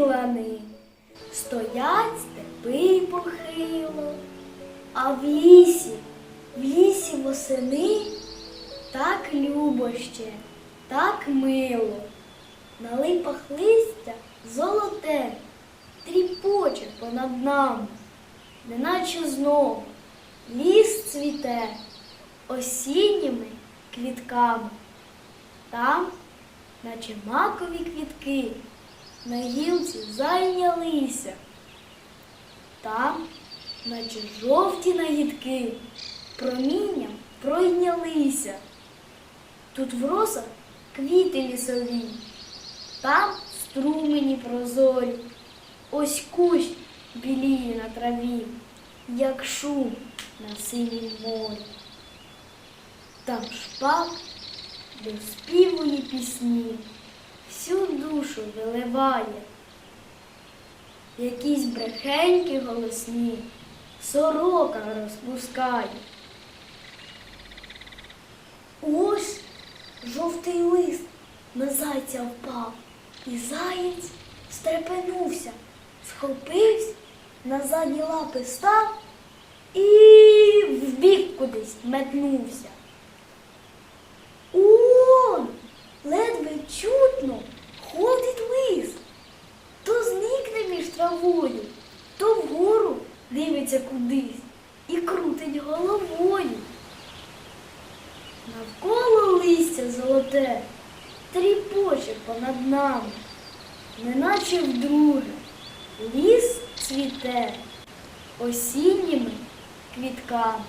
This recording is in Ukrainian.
лани, стоять степи похило, а в лісі, в лісі восени так любо ще, так мило. На липах листя золоте, тріпоче понад нами, неначе знову ліс цвіте осінніми квітками. Там, наче макові квітки, на гілці зайнялися. Там, наче жовті нагідки, промінням пройнялися. Тут в росах квіти лісові, там струмені прозорі, ось кущ біліє на траві, як шум на синім морі. Там шпак доспівує пісні, всю душу виливає. Якісь брехенькі голосні сорока розпускає. Ось жовтий лист на зайця впав, і заєць стрепенувся, схопився, на задні лапи став і вбік кудись метнувся. Дивиться кудись і крутить головою. Навколо листя золоте тріпоче понад нами, неначе вдруге ліс цвіте осінніми квітками.